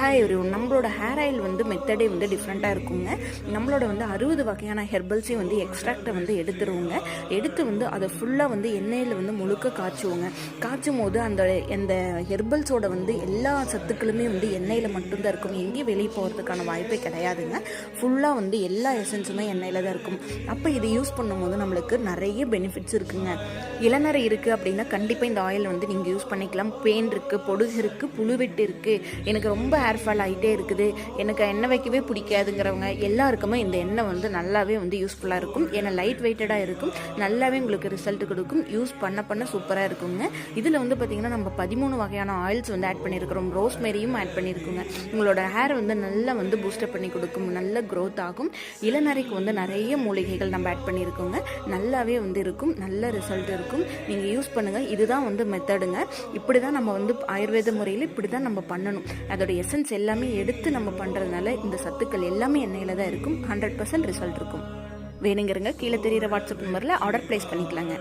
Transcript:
Hi ஒரு நம்மளோட hair oil வந்து மெத்தடே வந்து டிஃப்ரெண்ட்டாக இருக்குங்க. நம்மளோட வந்து அறுபது வகையான ஹெர்பல்ஸையும் வந்து எக்ஸ்ட்ராக்டை வந்து எடுத்துருவோங்க. எடுத்து வந்து அதை ஃபுல்லாக வந்து எண்ணெயில் வந்து முழுக்க காய்ச்சுவோங்க. காய்ச்சும் போது அந்த அந்த ஹெர்பல்ஸோட வந்து எல்லா சத்துக்களுமே வந்து எண்ணெயில் மட்டும்தான் இருக்கும். எங்கேயும் வெளியே போகிறதுக்கான வாய்ப்பே கிடையாதுங்க. ஃபுல்லாக வந்து எல்லா எசன்ஸுமே எண்ணெயில் தான் இருக்கும். அப்போ இதை யூஸ் பண்ணும்போது நம்மளுக்கு நிறைய பெனிஃபிட்ஸ் இருக்குங்க. இளநரை இருக்குது அப்படின்னா கண்டிப்பாக இந்த ஆயில் வந்து நீங்கள் யூஸ் பண்ணிக்கலாம். பெயின் இருக்குது பொடுகு இருக்குது புழுவெட்டு இருக்குது எனக்கு ரொம்ப ஹேர் ஃபால் ஆகிட்டே இருக்குது. எனக்கு எண்ணெய் வைக்கவே பிடிக்காதுங்கிறவங்க எல்லாருக்குமே இந்த எண்ணெய் வந்து நல்லாவே வந்து யூஸ்ஃபுல்லாக இருக்கும். ஏன்னா லைட் வெயிட்டடாக இருக்கும். நல்லாவே உங்களுக்கு ரிசல்ட் கொடுக்கும். யூஸ் பண்ண பண்ண சூப்பராக இருக்குங்க. இதில் வந்து பார்த்திங்கன்னா நம்ம பதிமூணு வகையான ஆயில்ஸ் வந்து ஆட் பண்ணியிருக்கிறோம் ரோஸ்மேரியும் ஆட் பண்ணியிருக்கோங்க உங்களோட ஹேர் வந்து நல்லா வந்து பூஸ்டப் பண்ணி கொடுக்கும். நல்ல க்ரோத் ஆகும். இளநரைக்கு வந்து நிறைய மூலிகைகள் நம்ம ஆட் பண்ணியிருக்கோங்க நல்லாவே வந்து இருக்கும். நல்ல ரிசல்ட் இருக்கும். நீங்கள் யூஸ் பண்ணுங்கள் இதுதான் வந்து மெத்தடுங்க இப்படி தான் நம்ம வந்து ஆயுர்வேத முறையில் இப்படி தான் நம்ம பண்ணணும். அதோட எசன்ஸ் எல்லாமே எடுத்து நம்ம பண்ணுறதுனால இந்த சத்துக்கள் எல்லாமே எண்ணெயில் தான் இருக்கும். ஹண்ட்ரட் பர்சன்ட் ரிசல்ட் இருக்கும். வேணுங்கிறங்க கீழே தெரியிற வாட்ஸ்அப் நம்பரில் ஆர்டர் ப்ளேஸ் பண்ணிக்கலாங்க.